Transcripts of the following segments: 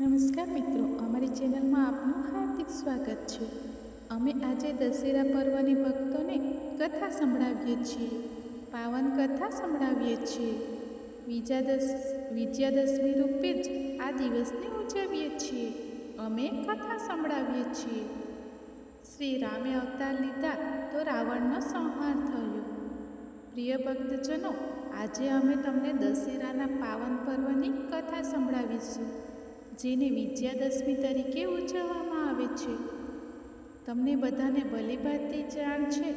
નમસ્કાર મિત્રો, અમારી ચેનલમાં આપનું હાર્દિક સ્વાગત છે. અમે આજે દશેરા પર્વની ભક્તોને કથા સંભળાવીએ છીએ. પાવન કથા સંભળાવીએ છીએ. વિજયાદશ વિજયાદશમી રૂપે જ આ દિવસને ઉજવીએ છીએ. અમે કથા સંભળાવીએ છીએ. શ્રી રામે અવતાર લીધા તો રાવણનો સંહાર થયો. પ્રિય ભક્તજનો, આજે અમે તમને દશેરાના પાવન પર્વની કથા સંભળાવીશું. જેને વિજયાદશમી તરીકે ઉજવવામાં આવે છે. તમને બધાને ભલીભાતી જાણ છે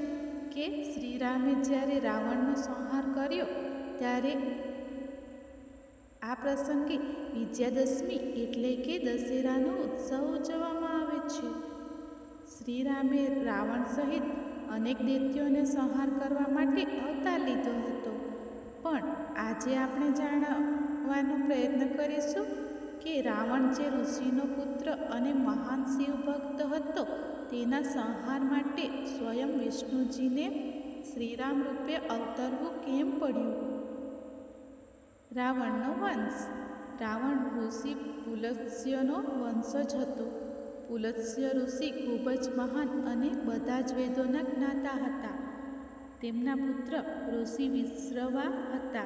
કે શ્રીરામે જ્યારે રાવણનો સંહાર કર્યો, ત્યારે આ પ્રસંગે વિજયાદશમી એટલે કે દશેરાનો ઉત્સવ ઉજવવામાં આવે છે. શ્રીરામે રાવણ સહિત અનેક દૈત્યોને સંહાર કરવા માટે અવતાર લીધો હતો. પણ આજે આપણે જાણવાનો પ્રયત્ન કરીશું કે રાવણ જે ઋષિનો પુત્ર અને મહાન શિવ ભક્ત હતો, તેના સંહાર માટે સ્વયં વિષ્ણુજીને શ્રીરામ રૂપે અવતરવું કેમ પડ્યું? રાવણનો વંશ. રાવણ ઋષિ પુલત્સ્યનો વંશજ હતો. પુલત્સ્ય ઋષિ ખૂબ જ મહાન અને બધા જ વેદોના જ્ઞાતા હતા. તેમના પુત્ર ઋષિ વિશ્રવા હતા.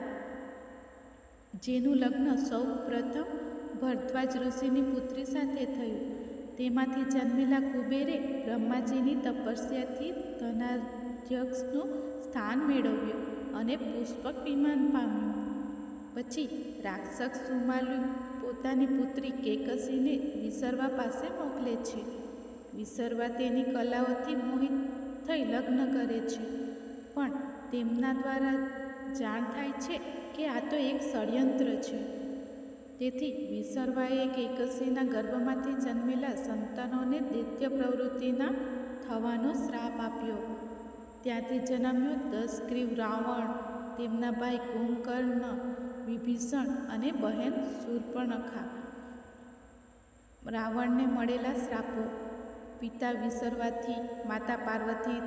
જેનું લગ્ન સૌ પ્રથમ ભરદ્વાજ ઋષિની પુત્રી સાથે થયું. તેમાંથી જન્મેલા કુબેરે બ્રહ્માજીની તપસ્યાથી ધનાધ્યક્ષનું સ્થાન મેળવ્યું અને પુષ્પક વિમાન પામ્યું. પછી રાક્ષસ સુમાલુ પોતાની પુત્રી કેકસીને વિસરવા પાસે મોકલે છે. વિસરવા તેની કલાઓથી મોહિત થઈ લગ્ન કરે છે. પણ તેમના દ્વારા જાણ થાય છે કે આ તો એક ષડયંત્ર છે. તેથી વિસર્વાએ કેકસીના ગર્ભમાંથી જન્મેલા સંતાનોને દૈત્ય પ્રવૃત્તિના થવાનો શ્રાપ આપ્યો. ત્યાંથી જન્મ્યો દસગ્રીવ રાવણ, તેમના ભાઈ કુંભકર્ણ, વિભીષણ અને બહેન શૂર્પણખા. રાવણને મળેલા શ્રાપો. પિતા વિસરવાથી, માતા પાર્વતી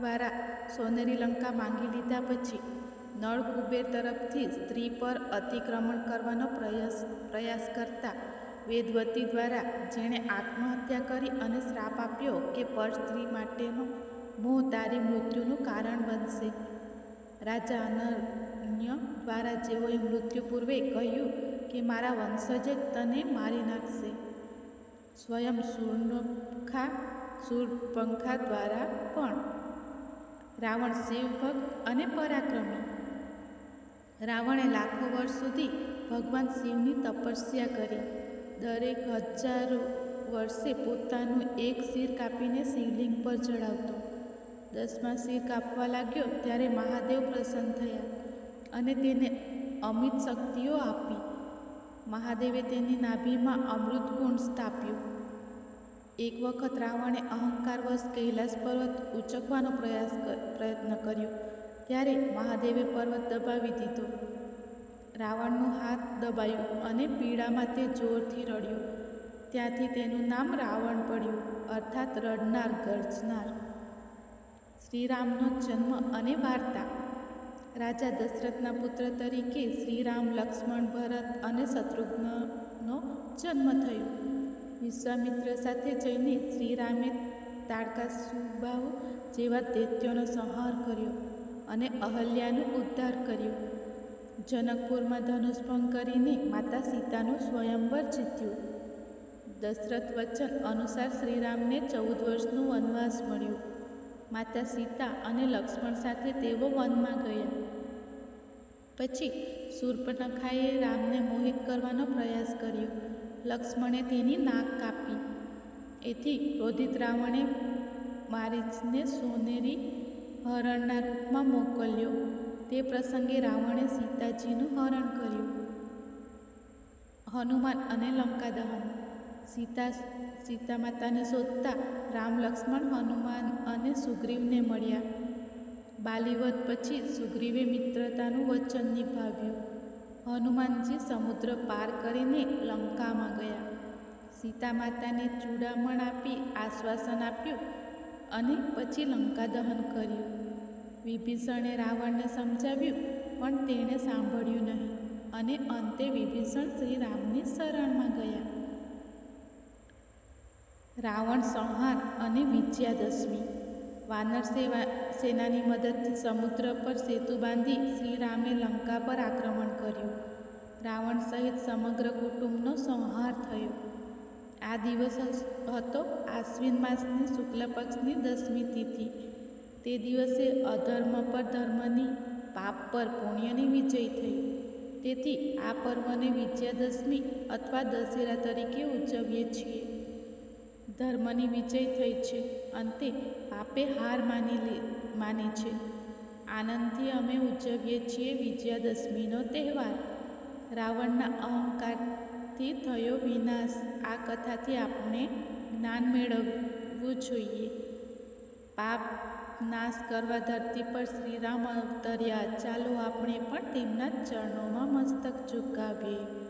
દ્વારા સોનેરી લંકા માંગી લીધા પછી નળ કુબેર તરફથી સ્ત્રી પર અતિક્રમણ કરવાનો પ્રયાસ પ્રયાસ કરતા વેદવતી દ્વારા જેણે આત્મહત્યા કરી અને શ્રાપ આપ્યો કે પર સ્ત્રી માટેનો મોહ તારી મૃત્યુનું કારણ બનશે. રાજા અનન્ય દ્વારા જેઓએ મૃત્યુ પૂર્વે કહ્યું કે મારા વંશજે તને મારી નાખશે. સ્વયં સૂર્ણખા સુરપંખા દ્વારા પણ રાવણ શિવભક્ત અને પરાક્રમી રાવણે લાખો વર્ષ સુધી ભગવાન શિવની તપસ્યા કરી. દરેક હજારો વર્ષે પોતાનું એક શિર કાપીને શિવલિંગ પર ચડાવતો દસમા શિર કાપવા લાગ્યો ત્યારે મહાદેવ પ્રસન્ન થયા અને તેને અમિત શક્તિઓ આપી. મહાદેવે તેની નાભીમાં અમૃત ગુણ સ્થાપ્યું. એક વખત રાવણે અહંકારવશ કૈલાસ પર્વત ઉચકવાનો પ્રયાસ પ્રયત્ન કર્યો. ત્યારે મહાદેવે પર્વત દબાવી દીધો. રાવણનું હાથ દબાયું અને પીડામાં તે જોરથી રડ્યું. ત્યાંથી તેનું નામ રાવણ પડ્યું, અર્થાત રડનાર, ગર્જનાર. શ્રીરામનો જન્મ અને વાર્તા. રાજા દશરથના પુત્ર તરીકે શ્રીરામ, લક્ષ્મણ, ભરત અને શત્રુઘ્નનો જન્મ થયો. વિશ્વામિત્ર સાથે જઈને શ્રીરામે તાડકા સુબાહુ જેવા દૈત્યોનો સંહાર કર્યો. અને અહલ્યાનો ઉદ્ધાર કર્યો. જનકપુરમાં ધનુષ્ભંગ કરીને માતા સીતાનું સ્વયંવર જીત્યું. દશરથ વચન અનુસાર શ્રીરામને ચૌદ વર્ષનું વનવાસ મળ્યું. માતા સીતા અને લક્ષ્મણ સાથે તેઓ વનમાં ગયા. પછી શૂર્પનખાએ રામને મોહિત કરવાનો પ્રયાસ કર્યો. લક્ષ્મણે તેની નાક કાપી. એથી ક્રોધિત રાવણે મારીચને સોનેરી હરણના રૂપમાં મોકલ્યો. તે પ્રસંગે રાવણે સીતાજીનું હરણ કર્યું. હનુમાન અને લંકા દહન સીતા સીતા માતાને શોધતા રામ, લક્ષ્મણ, હનુમાન અને સુગ્રીવને મળ્યા. બાલીવધ પછી સુગ્રીવે મિત્રતાનું વચન નિભાવ્યું. હનુમાનજી સમુદ્ર પાર કરીને લંકામાં ગયા. સીતા માતાને ચૂડામણ આપી આશ્વાસન આપ્યું. અને પછી લંકા દહન કર્યું. વિભીષણે રાવણને સમજાવ્યું, પણ તેણે સાંભળ્યું નહીં અને અંતે વિભીષણ શ્રી રામની શરણમાં ગયા. રાવણ સંહાર અને વિજયાદશમી. વાનર સેવા, સેનાની મદદથી સમુદ્ર પર સેતુ બાંધી શ્રીરામે લંકા પર આક્રમણ કર્યું. રાવણ સહિત સમગ્ર કુટુંબનો સંહાર થયો. આ દિવસ હતો આશ્વિન માસની શુક્લ પક્ષની દસમી તિથિ. તે દિવસે અધર્મ પર ધર્મની, પાપ પર પુણ્યની વિજય થઈ. તેથી આ પર્વને વિજયાદશમી અથવા દશેરા તરીકે ઉજવીએ છીએ. ધર્મની વિજય થઈ છે, અંતે પાપે હાર માની લે, માની છે. આનંદથી અમે ઉજવીએ છીએ વિજયાદશમીનો તહેવાર. રાવણના અહંકારથી થયો વિનાશ. આ કથાથી આપણે જ્ઞાન મેળવવું જોઈએ. પાપ નાશ કરવા ધરતી પર શ્રીરામ અવતર્યા. ચાલો આપણે પણ તેમના ચરણોમાં મસ્તક ઝુકાવીએ.